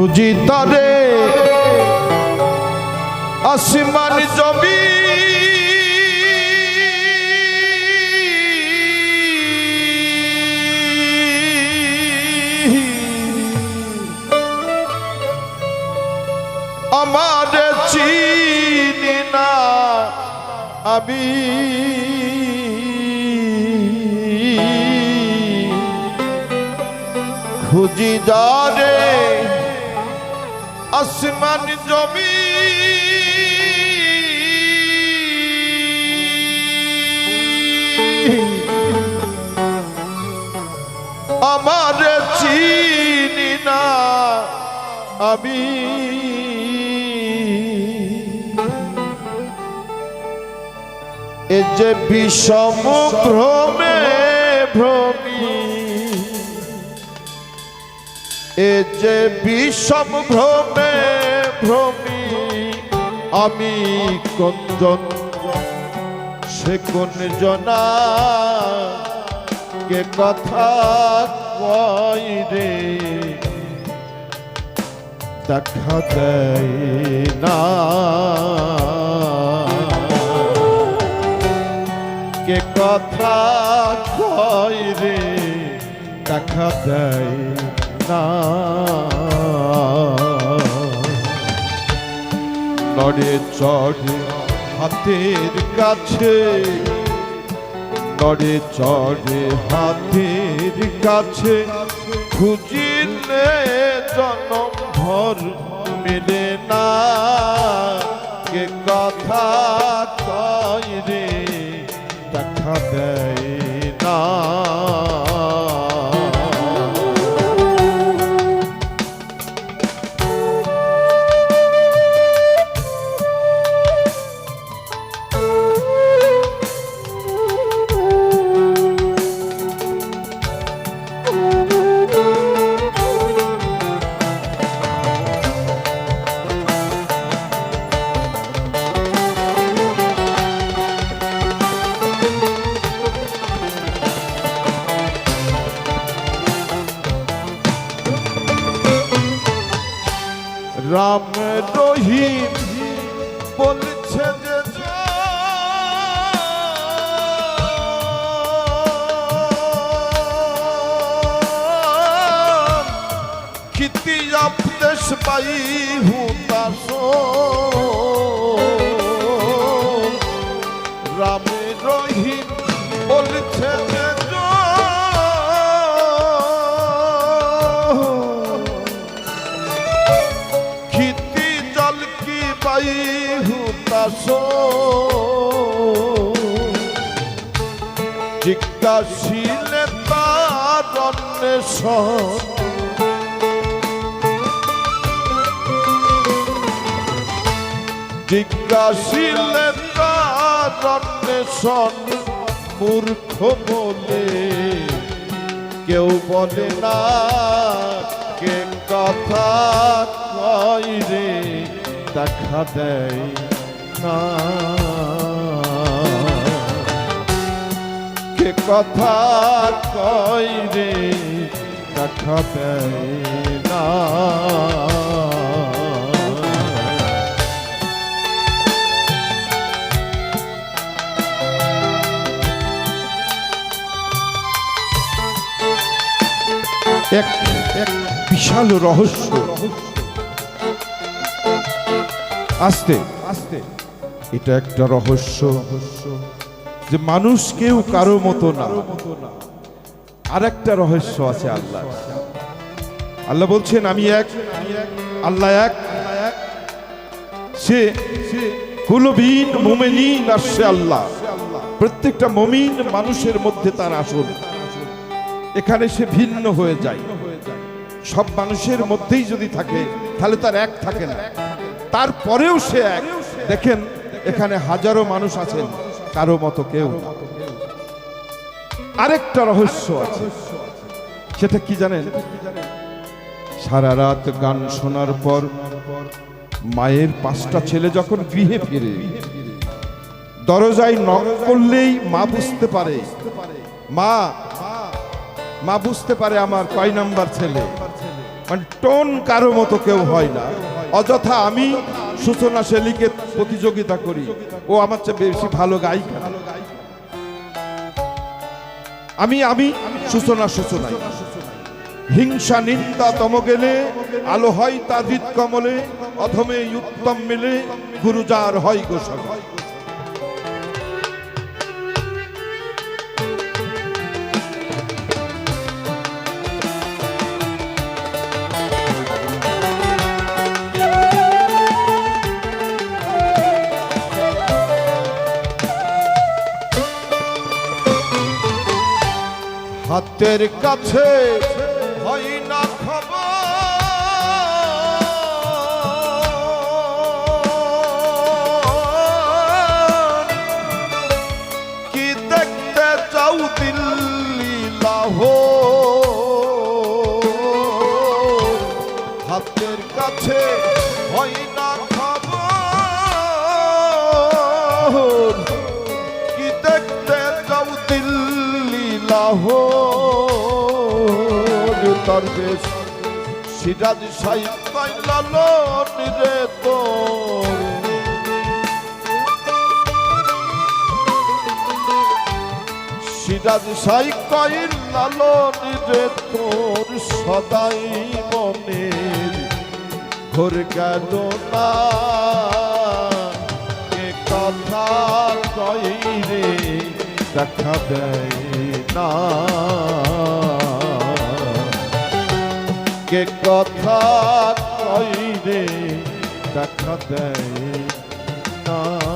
খুঁজি তরে। আসমান জমি আমার চিনি না আমি। খুঁজি যারে আসমান জমি। আমার চিনি না আমি। এ যে বিষম ভ্রমে ভ্রমী এ যে বিষম ভ্রমে ভ্রমী, আমি কঞ্জন, সে কোন জনা কে কথা কই রে? দেখা দেয় না। কে কথা কই রে? দেখা দেয় নড়ে চড়ে হাতের কাছে, নড়ে চড়ে হাতের কাছে, খুঁজিলে জনম ভর মেলে না। কে কথা কয় রে, দেখা দেয় রাম রহিম বলছে যে খিতি আপদেশ পাই হুতাস রাম রহিম বলছে যে জিজ্ঞাসিলে তার অন্বেষণ। জিজ্ঞাসিলে তার অন্বেষণ, মূর্খ বলে কেউ বলে না, কে কথা কয় রে, দেখা দেয়। কে কথা কয় রে দেখা না। এক এক বিশাল রহস্য। আস্তে আস্তে। এটা একটা রহস্য যে মানুষ কেউ কারও মতো না। আর একটা রহস্য আছে আল্লাহ আল্লাহ বলছেন, আমি এক, আল্লাহ এক, সে কুলবিন মোমেনিন আর সে আল্লাহ। প্রত্যেকটা মমিন মানুষের মধ্যে তার আসল। এখানে সে ভিন্ন হয়ে যায়। সব মানুষের মধ্যেই যদি থাকে, তাহলে তার এক থাকে না। তারপরেও সে এক। দেখেন এখানে হাজারো মানুষ আছেন, কারও মতো কেউ আরেকটা রহস্য আছে। সেটা কি জানেন? সারা রাত গান শোনার পর মায়ের পাঁচটা ছেলে যখন গৃহে ফিরে, দরজায় নক করলেই মা বুঝতে পারে, মা মা বুঝতে পারে আমার কয় নাম্বার ছেলে। মানে টোন কারও মতো কেউ হয় না। অযথা আমি সূচনা শেলিকে প্রতিযোগিতা করি। ও আমার চেয়ে বেশি ভালো গায়িকা। আমি আমি সূচনা সূচনাই। হিংসা নিন্দা তম গেলে আলো হয় তা হৃদ কমলে, অধমে উত্তম মিলে, গুরুজার হয় গোসল। হাতের কাছে হয় না খবর। কি দেখতে যাও দিল্লি লাহোর? হাতের কাছে হয় না লাহোর তার বেশ সিরাজ সাই লালন রে তোর। সিরাজ সাই কইল লালন রে তোর সদাই মনের ঘোর গেল না কথা কই রে? দেখা দেয়। না। কে কথা কইরে দেখা দেয় না।